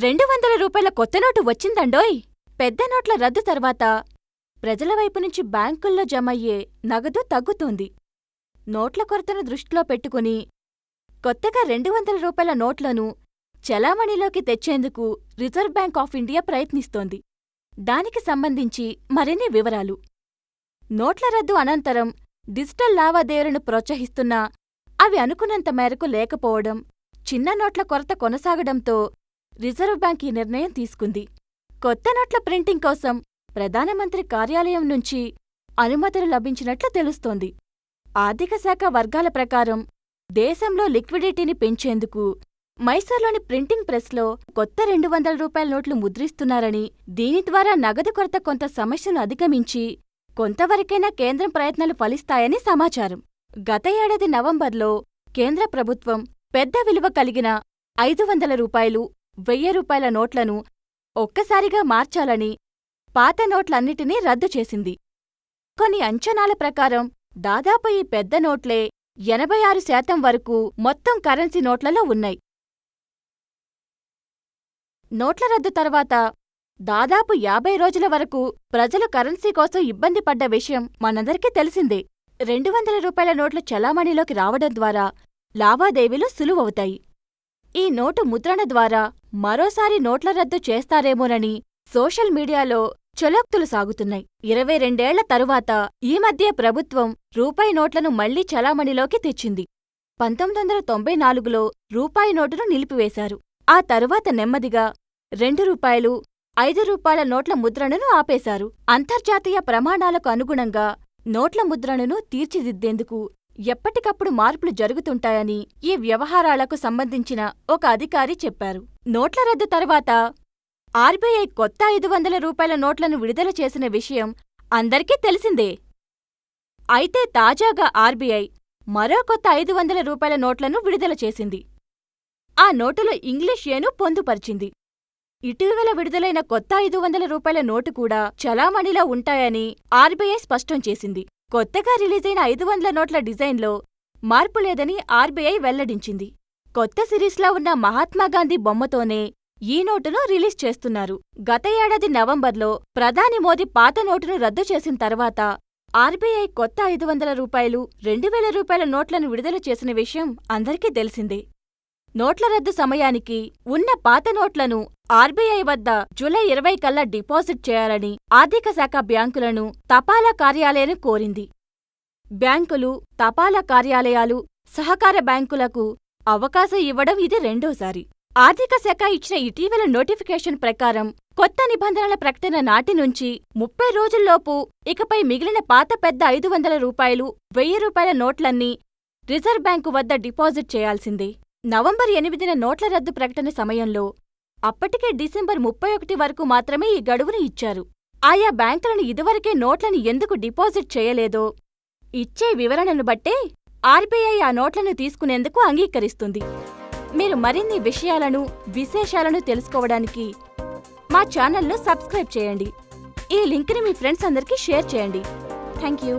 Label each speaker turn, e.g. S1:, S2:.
S1: రెండు వందల రూపాయల కొత్త నోటు వచ్చిందండోయ్. పెద్ద నోట్ల రద్దు తర్వాత ప్రజల వైపు నుంచి బ్యాంకుల్లో జమయ్యే నగదు తగ్గుతోంది. నోట్ల కొరతను దృష్టిలో పెట్టుకుని కొత్తగా రెండు వందల రూపాయల నోట్లను చలామణిలోకి తెచ్చేందుకు రిజర్వ్ బ్యాంక్ ఆఫ్ ఇండియా ప్రయత్నిస్తోంది. దానికి సంబంధించి మరిన్ని వివరాలు. నోట్ల రద్దు అనంతరం డిజిటల్ లావాదేవీలను ప్రోత్సహిస్తున్నా అవి అనుకున్నంత మేరకు లేకపోవడం చిన్న నోట్ల కొరత కొనసాగడంతో రిజర్వ్ బ్యాంక్ ఈ నిర్ణయం తీసుకుంది. కొత్త నోట్ల ప్రింటింగ్ కోసం ప్రధానమంత్రి కార్యాలయం నుంచి అనుమతులు లభించినట్లు తెలుస్తోంది. ఆర్థిక శాఖ వర్గాల ప్రకారం దేశంలో లిక్విడిటీని పెంచేందుకు మైసూర్లోని ప్రింటింగ్ ప్రెస్లో కొత్త రెండు వందల రూపాయల నోట్లు ముద్రిస్తున్నారని దీని ద్వారా నగదు కొరత కొంత సమస్యను అధిగమించి కొంతవరకైనా కేంద్రం ప్రయత్నాలు ఫలిస్తాయని సమాచారం. గత ఏడాది నవంబర్లో కేంద్ర ప్రభుత్వం పెద్ద విలువ కలిగిన ఐదు వందల రూపాయలు వెయ్యి రూపాయల నోట్లను ఒక్కసారిగా మార్చాలని పాత నోట్లన్నిటినీ రద్దు చేసింది. కొన్ని అంచనాల ప్రకారం దాదాపు ఈ పెద్ద నోట్లే ఎనభై ఆరు శాతం వరకు మొత్తం కరెన్సీ నోట్లలో ఉన్నాయి. నోట్ల రద్దు తర్వాత దాదాపు యాభై రోజుల వరకు ప్రజలు కరెన్సీ కోసం ఇబ్బంది పడ్డ విషయం మనందరికీ తెలిసిందే. రెండు వందల రూపాయల నోట్లు చలామణిలోకి రావడం ద్వారా లావాదేవీలు సులువవుతాయి. ఈ నోటు ముద్రణ ద్వారా మరోసారి నోట్ల రద్దు చేస్తారేమోనని సోషల్ మీడియాలో చలోక్తులు సాగుతున్నాయి. ఇరవై రెండేళ్ళ తరువాత ఈ మధ్యే ప్రభుత్వం రూపాయి నోట్లను మళ్ళీ చలామణిలోకి తెచ్చింది. పంతొమ్మిది వందల తొంభై నాలుగులో రూపాయి నోటును నిలిపివేశారు. ఆ తరువాత నెమ్మదిగా రెండు రూపాయలు ఐదు రూపాయల నోట్ల ముద్రణను ఆపేశారు. అంతర్జాతీయ ప్రమాణాలకు అనుగుణంగా నోట్ల ముద్రణను తీర్చిదిద్దేందుకు ఎప్పటికప్పుడు మార్పులు జరుగుతుంటాయని ఈ వ్యవహారాలకు సంబంధించిన ఒక అధికారి చెప్పారు. నోట్ల రద్దు తర్వాత ఆర్బీఐ కొత్త ఐదు వందల రూపాయల నోట్లను విడుదల చేసిన విషయం అందరికీ తెలిసిందే. అయితే తాజాగా ఆర్బీఐ మరో కొత్త ఐదు వందల రూపాయల నోట్లను విడుదల చేసింది. ఆ నోటులో ఇంగ్లీష్ ఏను పొందుపరిచింది. ఇటీవల విడుదలైన కొత్త ఐదు వందల రూపాయల నోటు కూడా చలామణిలో ఉంటాయని ఆర్బీఐ స్పష్టం చేసింది. కొత్తగా రిలీజైన ఐదు వందల నోట్ల డిజైన్లో మార్పు లేదని ఆర్బీఐ వెల్లడించింది. కొత్త సిరీస్లో ఉన్న మహాత్మాగాంధీ బొమ్మతోనే ఈ నోటును రిలీజ్ చేస్తున్నారు. గత ఏడాది నవంబర్లో ప్రధాని మోదీ పాత నోటును రద్దు చేసిన తర్వాత ఆర్బీఐ కొత్త ఐదు వందల రూపాయలు రెండు వేల రూపాయల నోట్లను విడుదల చేసిన విషయం అందరికీ తెలిసిందే. నోట్ల రద్దు సమయానికి ఉన్న పాత నోట్లను ఆర్బీఐ వద్ద జూలై ఇరవై కల్లా డిపాజిట్ చేయాలని ఆర్థిక శాఖ బ్యాంకులను తపాలా కార్యాలయం కోరింది. బ్యాంకులు తపాలా కార్యాలయాలు సహకార బ్యాంకులకు అవకాశం ఇవ్వడం ఇది రెండోసారి. ఆర్థిక శాఖ ఇచ్చిన ఇటీవల నోటిఫికేషన్ ప్రకారం కొత్త నిబంధనల ప్రకటన నాటి నుంచి ముప్పై రోజుల్లోపు ఇకపై మిగిలిన పాత పెద్ద ఐదు వందల రూపాయలు వెయ్యి రూపాయల నోట్లన్నీ రిజర్వ్ బ్యాంకు వద్ద డిపాజిట్ చేయాల్సిందే. నవంబర్ ఎనిమిదిన నోట్ల రద్దు ప్రకటన సమయంలో అప్పటికే డిసెంబర్ ముప్పై ఒకటి వరకు మాత్రమే ఈ గడువును ఇచ్చారు. ఆయా బ్యాంకులను ఇదివరకే నోట్లను ఎందుకు డిపాజిట్ చేయలేదో ఇచ్చే వివరణను బట్టే ఆర్బీఐ ఆ నోట్లను తీసుకునేందుకు అంగీకరిస్తుంది. మీరు మరిన్ని విషయాలను విశేషాలను తెలుసుకోవడానికి మా ఛానల్ను సబ్స్క్రైబ్ చేయండి. ఈ లింక్ని మీ ఫ్రెండ్స్ అందరికీ షేర్ చేయండి. Thank you.